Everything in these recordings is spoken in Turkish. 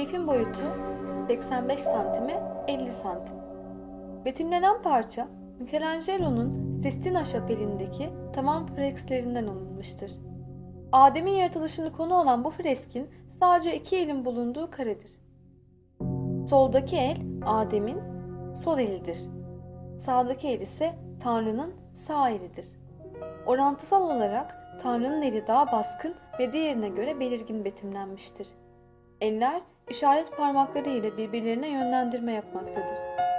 Rölyefin boyutu 85 santime 50 santim. Betimlenen parça, Michelangelo'nun Sistina şapelindeki tamam fresklerinden alınmıştır. Adem'in yaratılışını konu olan bu freskin sadece iki elin bulunduğu karedir. Soldaki el Adem'in sol elidir. Sağdaki el ise Tanrı'nın sağ elidir. Orantısal olarak Tanrı'nın eli daha baskın ve diğerine göre belirgin betimlenmiştir. Eller işaret parmakları ile birbirlerine yönlendirme yapmaktadır.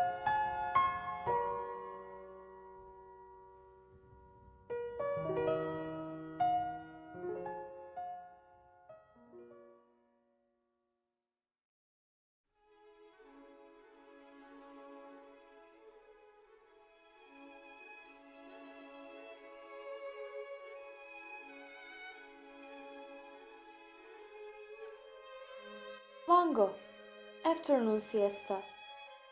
Afternoon Siesta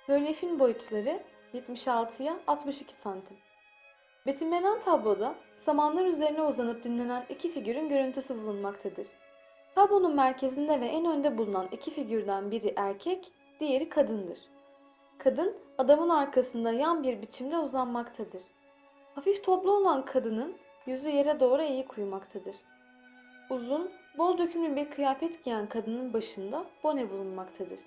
Rölyefin boyutları 76'ya 62 santim. Betimlenen tabloda samanlar üzerine uzanıp dinlenen iki figürün görüntüsü bulunmaktadır. Tablonun merkezinde ve en önde bulunan iki figürden biri erkek, diğeri kadındır. Kadın adamın arkasında yan bir biçimde uzanmaktadır. Hafif toplu olan kadının yüzü yere doğru eğik uyumaktadır. Uzun, bol dökümlü bir kıyafet giyen kadının başında bone bulunmaktadır.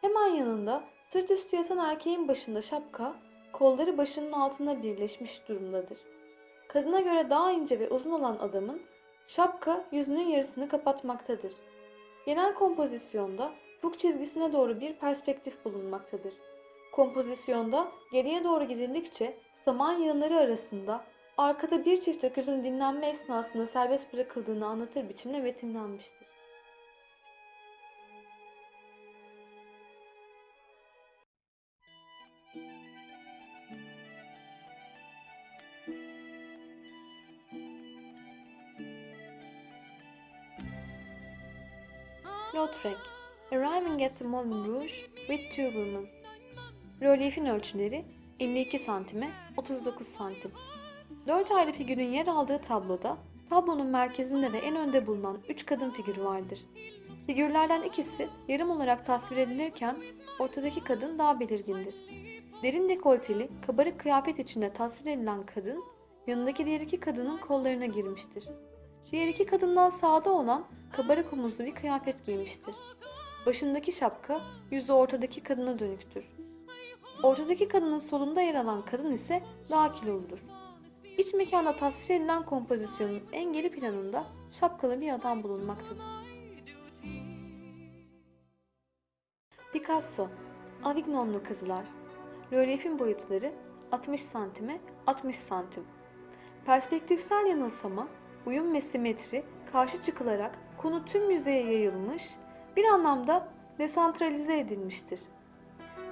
Hemen yanında sırt üstü yatan erkeğin başında şapka, kolları başının altında birleşmiş durumdadır. Kadına göre daha ince ve uzun olan adamın şapka yüzünün yarısını kapatmaktadır. Genel kompozisyonda fuk çizgisine doğru bir perspektif bulunmaktadır. Kompozisyonda geriye doğru gidildikçe saman yığınları arasında arkada bir çift öküzün dinlenme esnasında serbest bırakıldığını anlatır biçimde betimlenmiştir. Lautrec Arriving at the Moulin Rouge with two women Rölyefin ölçüleri 52 santime 39 santim. Dört ayrı figürün yer aldığı tabloda tablonun merkezinde ve en önde bulunan üç kadın figürü vardır. Figürlerden ikisi yarım olarak tasvir edilirken ortadaki kadın daha belirgindir. Derin dekolteli, kabarık kıyafet içinde tasvir edilen kadın, yanındaki diğer iki kadının kollarına girmiştir. Diğer iki kadından sağda olan kabarık omuzlu bir kıyafet giymiştir. Başındaki şapka yüzü ortadaki kadına dönüktür. Ortadaki kadının solunda yer alan kadın ise daha kiloludur. İç mekanda tasvir edilen kompozisyonun en geri planında şapkalı bir adam bulunmaktadır. Picasso, Avignonlu Kızlar Rölyefin boyutları 60 santime 60 santim. Perspektifsel yanılsama, uyum ve simetri karşı çıkılarak konu tüm yüzeye yayılmış, bir anlamda desantralize edilmiştir.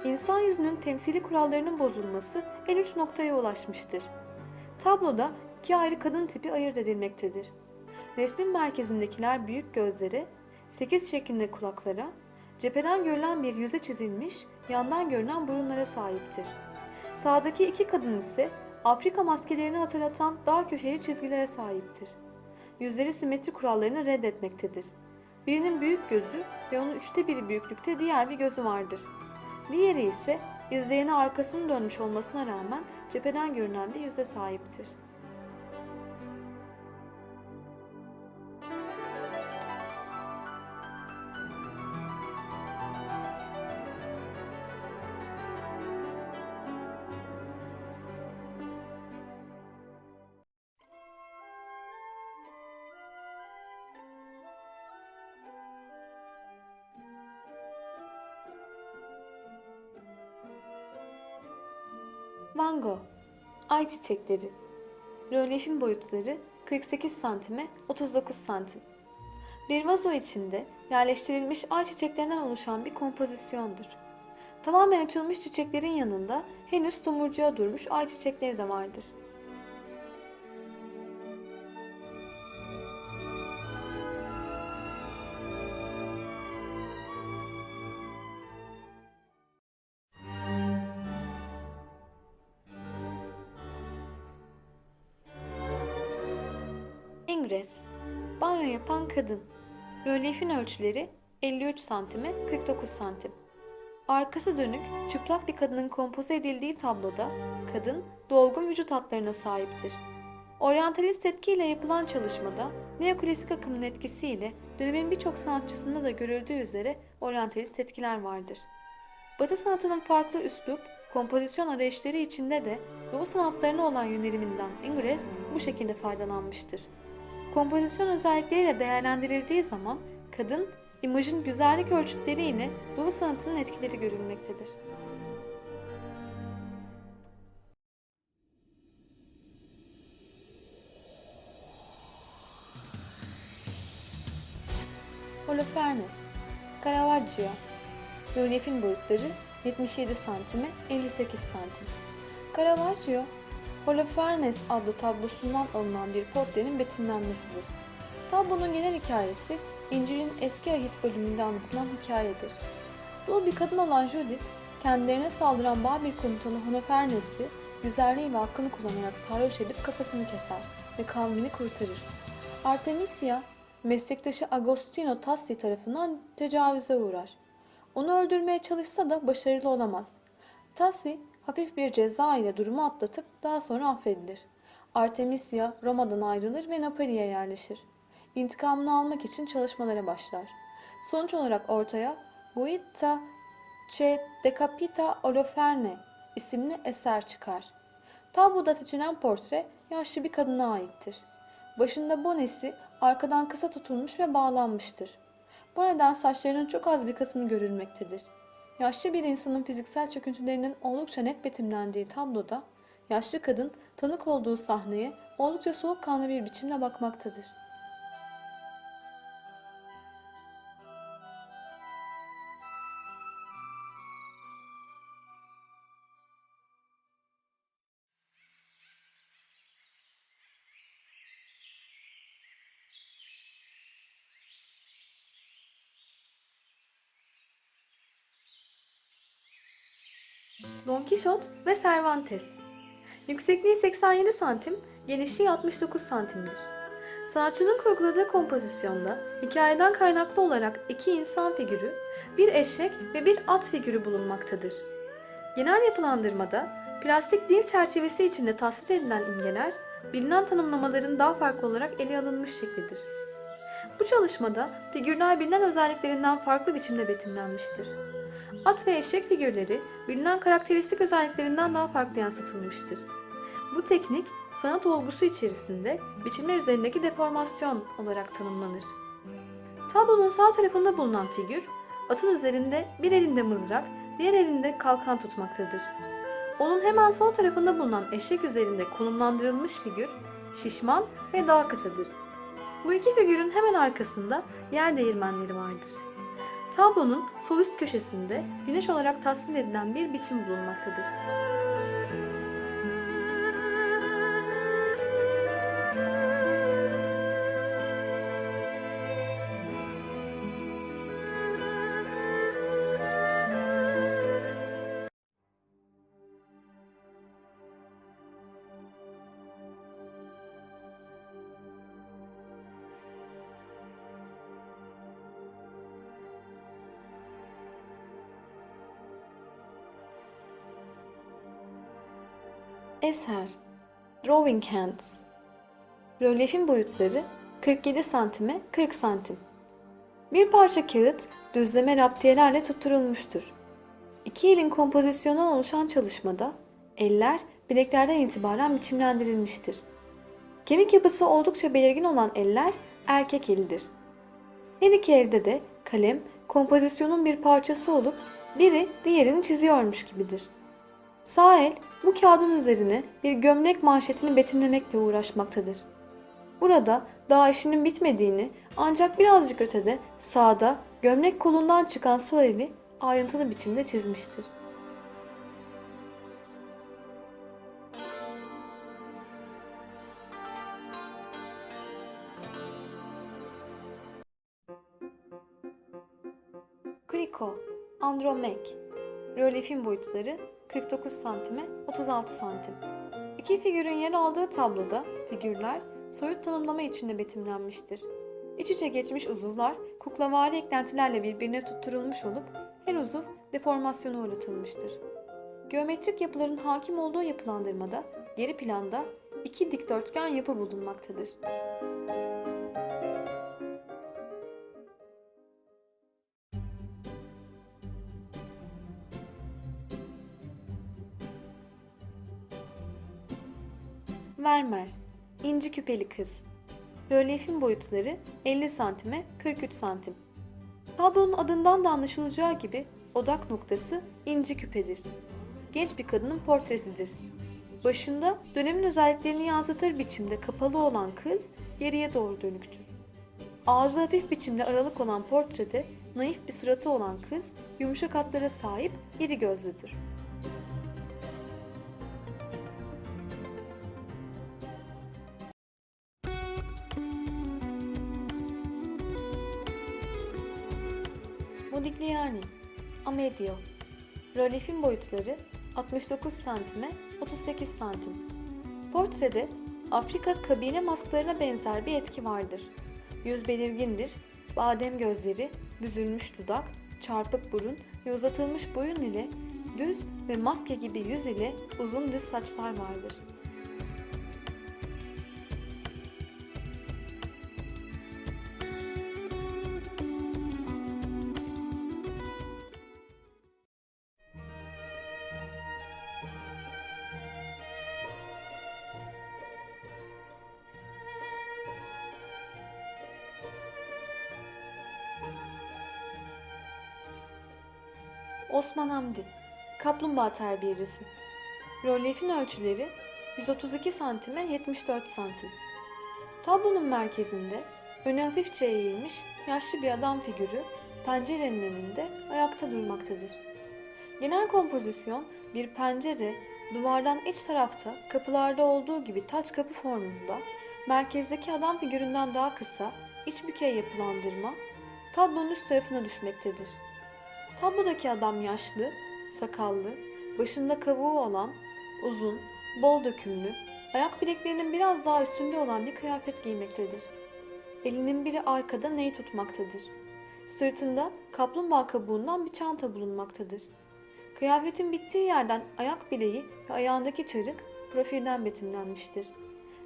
İnsan yüzünün temsili kurallarının bozulması en uç noktaya ulaşmıştır. Tabloda iki ayrı kadın tipi ayırt edilmektedir. Resmin merkezindekiler büyük gözlere, sekiz şeklinde kulaklara, cepheden görülen bir yüze çizilmiş, yandan görünen burunlara sahiptir. Sağdaki iki kadın ise Afrika maskelerini hatırlatan daha köşeli çizgilere sahiptir. Yüzleri simetri kurallarını reddetmektedir. Birinin büyük gözü ve onun üçte biri büyüklükte diğer bir gözü vardır. Diğeri ise izleyene arkasını dönmüş olmasına rağmen cepheden görünen bir yüze sahiptir. Ay Çiçekleri Rölyefin boyutları 48 santime 39 santim. Bir vazo içinde yerleştirilmiş ay çiçeklerinden oluşan bir kompozisyondur. Tamamen açılmış çiçeklerin yanında henüz tomurcuğa durmuş ay çiçekleri de vardır. Ingres Banyo yapan kadın Rölyefin ölçüleri 53 santime 49 santim. Arkası dönük, çıplak bir kadının kompoze edildiği tabloda kadın dolgun vücut hatlarına sahiptir. Oryantalist etkiyle yapılan çalışmada neoklasik akımın etkisiyle dönemin birçok sanatçısında da görüldüğü üzere oryantalist etkiler vardır. Batı sanatının farklı üslup, kompozisyon arayışları içinde de Doğu sanatlarına olan yöneliminden Ingres bu şekilde faydalanmıştır. Kompozisyon özellikleriyle değerlendirildiği zaman kadın, imajın güzellik ölçütleriyle Doğu sanatının etkileri görülmektedir. Holofernes Caravaggio Rölyefin boyutları 77 santime 58 santim. Caravaggio, Holofernes adlı tablosundan alınan bir portrenin betimlenmesidir. Tablonun genel hikayesi İncil'in eski ahit bölümünde anlatılan hikayedir. Dul bir kadın olan Judith, kendilerine saldıran Babil komutanı Holofernes'i güzelliği ve hakkını kullanarak sarhoş edip kafasını keser ve kavmini kurtarır. Artemisia, meslektaşı Agostino Tassi tarafından tecavüze uğrar. Onu öldürmeye çalışsa da başarılı olamaz. Tassi hafif bir ceza ile durumu atlatıp daha sonra affedilir. Artemisia Roma'dan ayrılır ve Napoli'ye yerleşir. İntikamını almak için çalışmalara başlar. Sonuç olarak ortaya Guitta Che Decapita Oloferne isimli eser çıkar. Tabloda seçilen portre yaşlı bir kadına aittir. Başında bonesi arkadan kısa tutulmuş ve bağlanmıştır. Bu neden saçlarının çok az bir kısmı görülmektedir. Yaşlı bir insanın fiziksel çöküntülerinin oldukça net betimlendiği tabloda, yaşlı kadın tanık olduğu sahneye oldukça soğukkanlı bir biçimle bakmaktadır. Don Quixote ve Cervantes Yüksekliği 87 santim, genişliği 69 santimdir. Sanatçının kurguladığı kompozisyonda hikayeden kaynaklı olarak iki insan figürü, bir eşek ve bir at figürü bulunmaktadır. Genel yapılandırmada plastik dil çerçevesi içinde tasvir edilen imgeler, bilinen tanımlamaların daha farklı olarak ele alınmış şeklidir. Bu çalışmada figürler bilinen özelliklerinden farklı biçimde betimlenmiştir. At ve eşek figürleri bilinen karakteristik özelliklerinden daha farklı yansıtılmıştır. Bu teknik sanat olgusu içerisinde biçimler üzerindeki deformasyon olarak tanımlanır. Tablonun sağ tarafında bulunan figür, atın üzerinde bir elinde mızrak, diğer elinde kalkan tutmaktadır. Onun hemen sol tarafında bulunan eşek üzerinde konumlandırılmış figür, şişman ve daha kısadır. Bu iki figürün hemen arkasında yer değirmenleri vardır. Tablonun sol üst köşesinde güneş olarak tasvir edilen bir biçim bulunmaktadır. Eser Drawing Hands Rölyefin boyutları 47 santime 40 santim. Bir parça kağıt düzleme raptiyelerle tutturulmuştur. İki elin kompozisyonundan oluşan çalışmada eller bileklerden itibaren biçimlendirilmiştir. Kemik yapısı oldukça belirgin olan eller erkek elidir. Her iki elde de kalem kompozisyonun bir parçası olup biri diğerini çiziyormuş gibidir. Sağ el bu kağıdın üzerine bir gömlek manşetini betimlemekle uğraşmaktadır. Burada daha işinin bitmediğini ancak birazcık ötede sağda gömlek kolundan çıkan sol eli ayrıntılı biçimde çizmiştir. Kriko, Andromek, Rölyefin boyutları 49 santime 36 santim. İki figürün yer aldığı tabloda figürler soyut tanımlama içinde betimlenmiştir. İç içe geçmiş uzuvlar kuklavari eklentilerle birbirine tutturulmuş olup her uzuv deformasyona uğratılmıştır. Geometrik yapıların hakim olduğu yapılandırmada geri planda iki dikdörtgen yapı bulunmaktadır. Mermer, inci küpeli kız. Rölyefin boyutları 50 santime 43 santim. Tablonun adından da anlaşılacağı gibi odak noktası inci küpedir. Genç bir kadının portresidir. Başında dönemin özelliklerini yansıtır biçimde kapalı olan kız geriye doğru dönüktür. Ağzı hafif biçimde aralık olan portrede naif bir suratı olan kız yumuşak hatlara sahip iri gözlüdür. Modigliani, Amedio. Rölyefin boyutları 69 santime 38 santim. Portrede Afrika kabine masklarına benzer bir etki vardır. Yüz belirgindir, badem gözleri, büzülmüş dudak, çarpık burun ve uzatılmış boyun ile düz ve maske gibi yüz ile uzun düz saçlar vardır. Kaplumbağa terbiyecisi. Rölyefin ölçüleri 132 santime 74 santim. Tablonun merkezinde önü hafifçe eğilmiş yaşlı bir adam figürü pencerenin önünde ayakta durmaktadır. Genel kompozisyon bir pencere, duvardan iç tarafta kapılarda olduğu gibi taç kapı formunda, merkezdeki adam figüründen daha kısa, iç bükey yapılandırma, tablonun üst tarafına düşmektedir. Tablodaki adam yaşlı, sakallı, başında kavuğu olan, uzun, bol dökümlü, ayak bileklerinin biraz daha üstünde olan bir kıyafet giymektedir. Elinin biri arkada ney tutmaktadır. Sırtında kaplumbağa kabuğundan bir çanta bulunmaktadır. Kıyafetin bittiği yerden ayak bileği ve ayağındaki çarık profilden betimlenmiştir.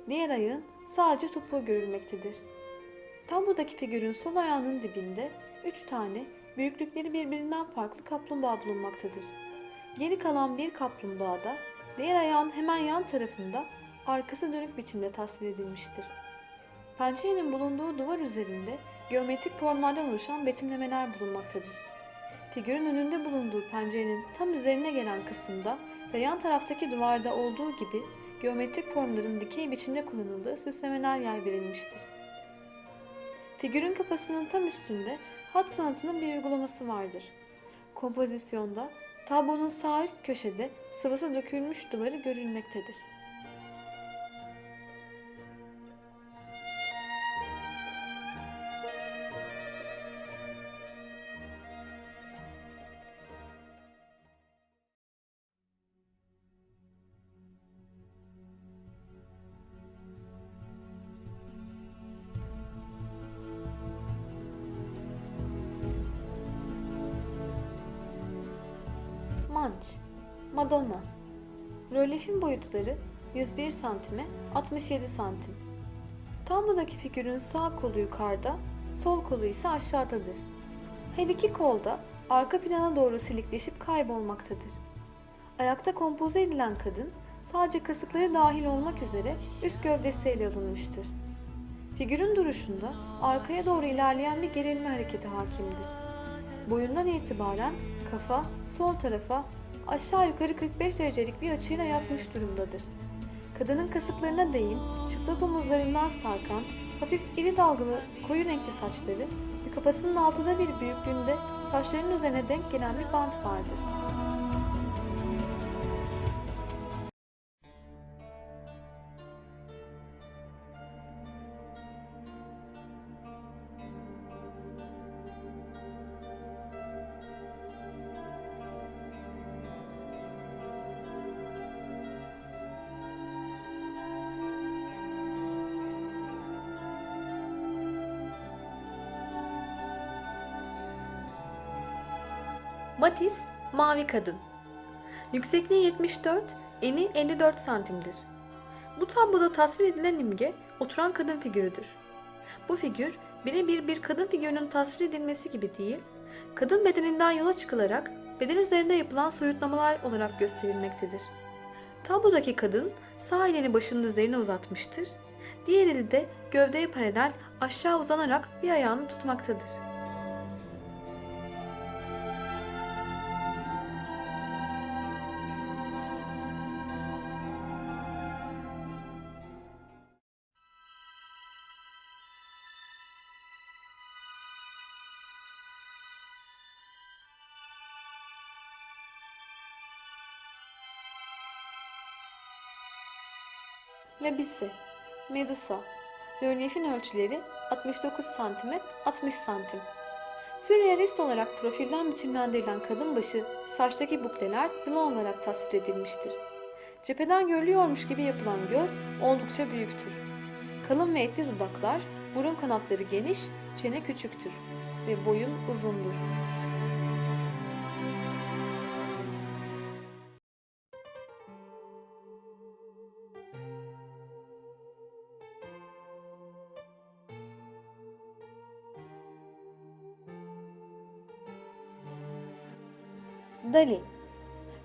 Diğer ayağın sadece topuğu görülmektedir. Tablodaki figürün sol ayağının dibinde üç tane büyüklükleri birbirinden farklı kaplumbağa bulunmaktadır. Geri kalan bir kaplumbağa da diğer ayağın hemen yan tarafında arkası dönük biçimde tasvir edilmiştir. Pençenin bulunduğu duvar üzerinde geometrik formlardan oluşan betimlemeler bulunmaktadır. Figürün önünde bulunduğu pencerenin tam üzerine gelen kısımda ve yan taraftaki duvarda olduğu gibi geometrik formların dikey biçimde kullanıldığı süslemeler yer verilmiştir. Figürün kafasının tam üstünde hat sanatının bir uygulaması vardır. Kompozisyonda tablonun sağ üst köşede sıvısı dökülmüş duvarı görülmektedir. Manç, Madonna. Rölyefin boyutları 101 santime 67 santim. Tablodaki figürün sağ kolu yukarıda, sol kolu ise aşağıdadır. Her iki kol da arka plana doğru silikleşip kaybolmaktadır. Ayakta kompoze edilen kadın sadece kasıkları dahil olmak üzere üst gövdesi ele alınmıştır. Figürün duruşunda arkaya doğru ilerleyen bir gerilme hareketi hakimdir. Boyundan itibaren kafa sol tarafa aşağı yukarı 45 derecelik bir açıyla yatmış durumdadır. Kadının kasıklarına değin, çıplak omuzlarından sarkan, hafif iri dalgalı koyu renkli saçları ve kafasının altıda bir büyüklüğünde saçlarının üzerine denk gelen bir bant vardır. Mavi Kadın. Yüksekliği 74, eni 54 santimdir. Bu tabloda tasvir edilen imge oturan kadın figürüdür. Bu figür birebir bir kadın figürünün tasvir edilmesi gibi değil, kadın bedeninden yola çıkılarak beden üzerinde yapılan soyutlamalar olarak gösterilmektedir. Tablodaki kadın sağ elini başının üzerine uzatmıştır, diğer eli de gövdeye paralel aşağı uzanarak bir ayağını tutmaktadır. Labisi, Medusa, rölyefin ölçüleri 69 cm 60 cm. Sürrealist olarak profilden biçimlendirilen kadın başı, saçtaki bukleler yılan olarak tasvir edilmiştir. Cepheden görülüyormuş gibi yapılan göz oldukça büyüktür. Kalın ve etli dudaklar, burun kanatları geniş, çene küçüktür ve boyun uzundur.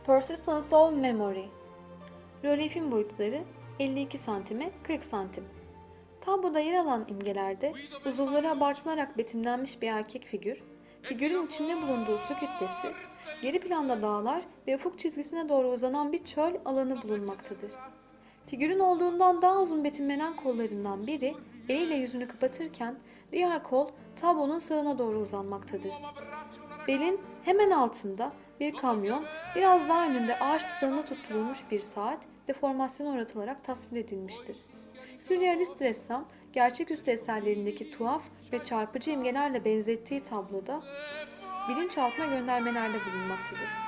Persistence of Memory Rölyefin boyutları 52 santime 40 santim. Tabloda yer alan imgelerde uzuvları abartılarak betimlenmiş bir erkek figür, figürün içinde bulunduğu su kütlesi, geri planda dağlar ve ufuk çizgisine doğru uzanan bir çöl alanı bulunmaktadır. Figürün olduğundan daha uzun betimlenen kollarından biri eliyle yüzünü kapatırken diğer kol tablonun sağına doğru uzanmaktadır. Belin hemen altında bir kamyon, biraz daha önünde ağaç dalına tutturulmuş bir saat deformasyona uğratılarak tasvir edilmiştir. Sürrealist ressam, gerçeküstü eserlerindeki tuhaf ve çarpıcı imgelerle benzettiği tabloda bilinçaltına göndermelerde bulunmaktadır.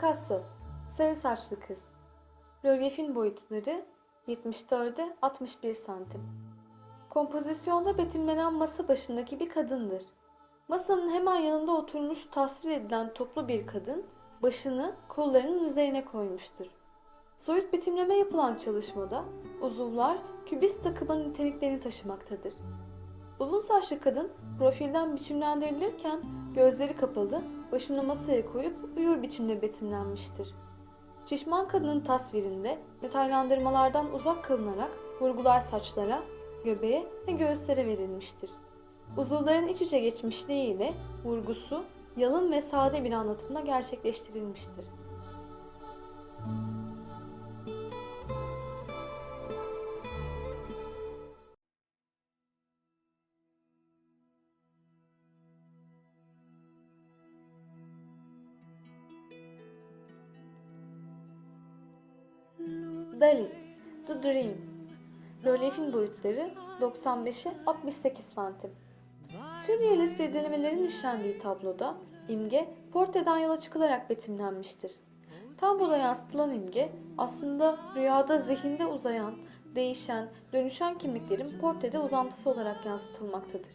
Picasso, Sarı Saçlı Kız. Rölyefin boyutları 74'e 61 santim. Kompozisyonda betimlenen masa başındaki bir kadındır. Masanın hemen yanında oturmuş tasvir edilen toplu bir kadın, başını kollarının üzerine koymuştur. Soyut betimleme yapılan çalışmada uzuvlar kübist takımın niteliklerini taşımaktadır. Uzun saçlı kadın profilden biçimlendirilirken gözleri kapalı, başını masaya koyup uyur biçimde betimlenmiştir. Şişman kadının tasvirinde detaylandırmalardan uzak kılınarak vurgular saçlara, göbeğe ve göğüslere verilmiştir. Uzuvların iç içe geçmişliği ile vurgusu yalın ve sade bir anlatımla gerçekleştirilmiştir. Dream. Rölyefin boyutları 95'e 68 santim. Sürrealist irdelemelerin işlendiği tabloda imge portreden yola çıkılarak betimlenmiştir. Tabloda yansıtılan imge aslında rüyada zihinde uzayan, değişen, dönüşen kimliklerin portrede uzantısı olarak yansıtılmaktadır.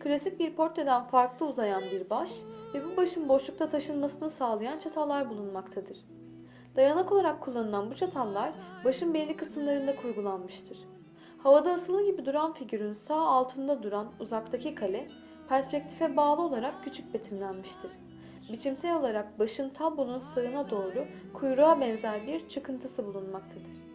Klasik bir portreden farklı uzayan bir baş ve bu başın boşlukta taşınmasını sağlayan çatallar bulunmaktadır. Dayanak olarak kullanılan bu çatallar başın belli kısımlarında kurgulanmıştır. Havada asılı gibi duran figürün sağ altında duran uzaktaki kale, perspektife bağlı olarak küçük betimlenmiştir. Biçimsel olarak başın tablonun sağına doğru kuyruğa benzer bir çıkıntısı bulunmaktadır.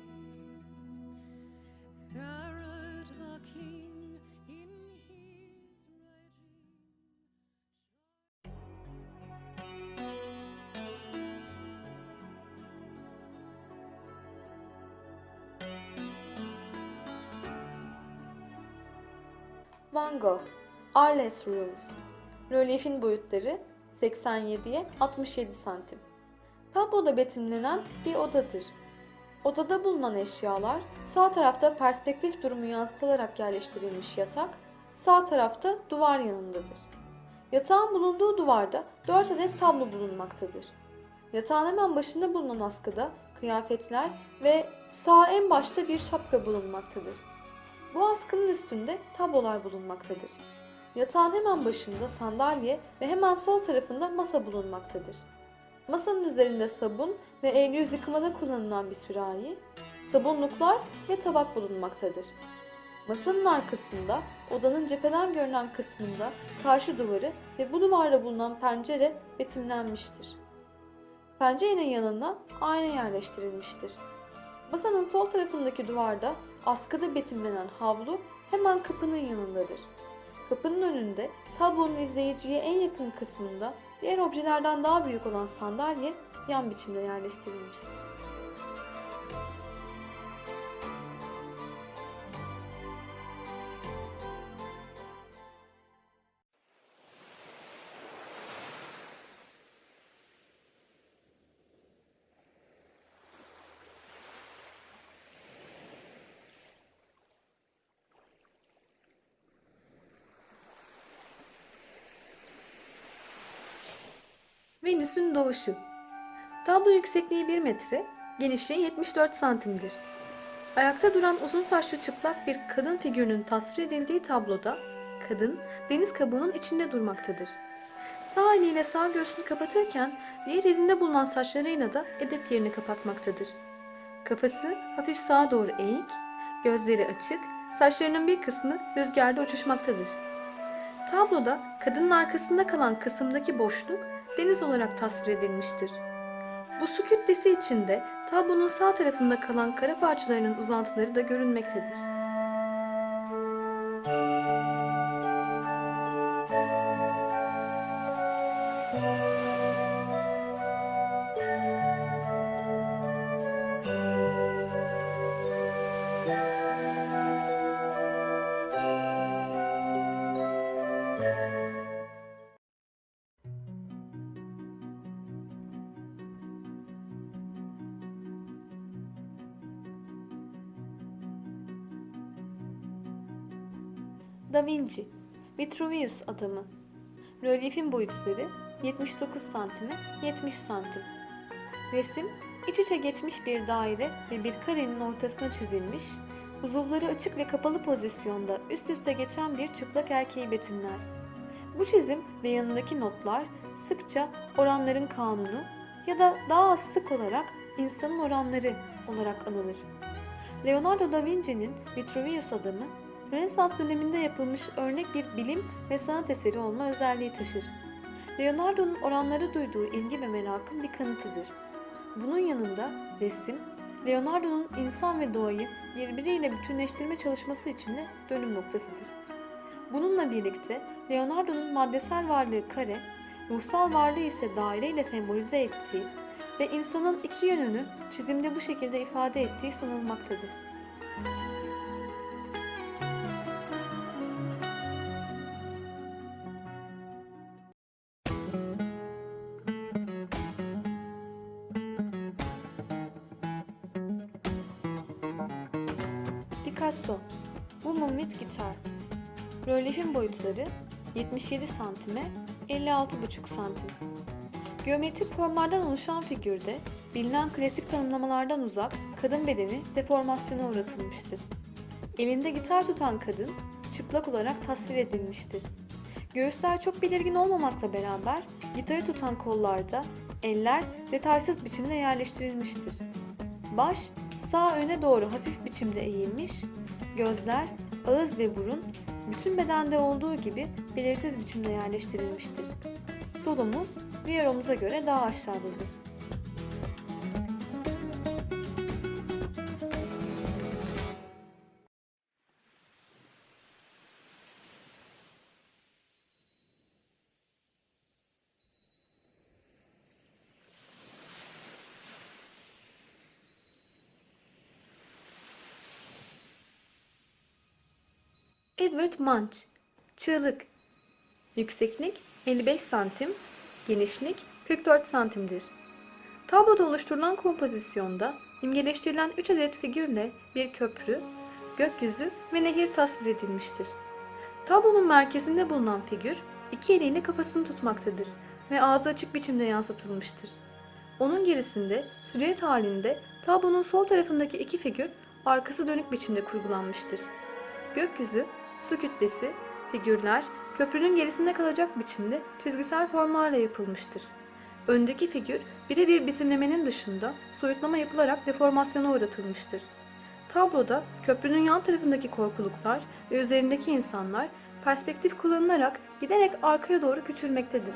Van Gogh, Arles Rooms. Rölyefin boyutları 87'ye 67 santim. Tabloda betimlenen bir odadır. Odada bulunan eşyalar sağ tarafta perspektif durumu yansıtılarak yerleştirilmiş yatak, sağ tarafta duvar yanındadır. Yatağın bulunduğu duvarda 4 adet tablo bulunmaktadır. Yatağın hemen başında bulunan askıda kıyafetler ve sağ en başta bir şapka bulunmaktadır. Bu askının üstünde tablolar bulunmaktadır. Yatağın hemen başında sandalye ve hemen sol tarafında masa bulunmaktadır. Masanın üzerinde sabun ve el yüz yıkamada kullanılan bir sürahi, sabunluklar ve tabak bulunmaktadır. Masanın arkasında, odanın cepheden görünen kısmında karşı duvarı ve bu duvarda bulunan pencere betimlenmiştir. Pencerenin yanına ayna yerleştirilmiştir. Masanın sol tarafındaki duvarda askıda betimlenen havlu hemen kapının yanındadır. Kapının önünde tablonun izleyiciye en yakın kısmında diğer objelerden daha büyük olan sandalye yan biçimde yerleştirilmiştir. Venüs'ün doğuşu. Tablo yüksekliği 1 metre, genişliği 74 santimdir. Ayakta duran uzun saçlı çıplak bir kadın figürünün tasvir edildiği tabloda kadın deniz kabuğunun içinde durmaktadır. Sağ eliyle sağ göğsünü kapatırken diğer elinde bulunan saçlarıyla da edep yerini kapatmaktadır. Kafası hafif sağa doğru eğik, gözleri açık, saçlarının bir kısmı rüzgarda uçuşmaktadır. Tabloda kadının arkasında kalan kısımdaki boşluk deniz olarak tasvir edilmiştir. Bu su kütlesi içinde tablonun sağ tarafında kalan kara parçalarının uzantıları da görünmektedir. Da Vinci, Vitruvius adamı. Rölyefin boyutları 79 santime 70 santim. Resim iç içe geçmiş bir daire ve bir karenin ortasına çizilmiş, uzuvları açık ve kapalı pozisyonda üst üste geçen bir çıplak erkeği betimler. Bu çizim ve yanındaki notlar sıkça oranların kanunu ya da daha az sık olarak insanın oranları olarak anılır. Leonardo da Vinci'nin Vitruvius adamı Rönesans döneminde yapılmış örnek bir bilim ve sanat eseri olma özelliği taşır. Leonardo'nun oranlara duyduğu ilgi ve merakın bir kanıtıdır. Bunun yanında resim, Leonardo'nun insan ve doğayı birbiriyle bütünleştirme çalışması için de dönüm noktasıdır. Bununla birlikte Leonardo'nun maddesel varlığı kare, ruhsal varlığı ise daire ile sembolize ettiği ve insanın iki yönünü çizimde bu şekilde ifade ettiği sanılmaktadır. Boyutları 77 santime 56,5 santim. Geometrik formlardan oluşan figürde bilinen klasik tanımlamalardan uzak kadın bedeni deformasyona uğratılmıştır. Elinde gitar tutan kadın çıplak olarak tasvir edilmiştir. Göğüsler çok belirgin olmamakla beraber gitarı tutan kollarda eller detaysız biçimde yerleştirilmiştir. Baş sağ öne doğru hafif biçimde eğilmiş, gözler, ağız ve burun bütün bedende olduğu gibi belirsiz biçimde yerleştirilmiştir. Sol omuz diğer omuza göre daha aşağıdadır. Edward Munch Çığlık Yükseklik 55 santim, genişlik 44 santimdir. Tabloda oluşturulan kompozisyonda imgeleştirilen 3 adet figürle bir köprü, gökyüzü ve nehir tasvir edilmiştir. Tablonun merkezinde bulunan figür iki eliyle kafasını tutmaktadır ve ağzı açık biçimde yansıtılmıştır. Onun gerisinde silüet halinde tablonun sol tarafındaki iki figür arkası dönük biçimde kurgulanmıştır. Gökyüzü, su kütlesi, figürler köprünün gerisinde kalacak biçimde çizgisel formlarla yapılmıştır. Öndeki figür birebir betimlemenin dışında soyutlama yapılarak deformasyona uğratılmıştır. Tabloda köprünün yan tarafındaki korkuluklar ve üzerindeki insanlar perspektif kullanılarak giderek arkaya doğru küçülmektedir.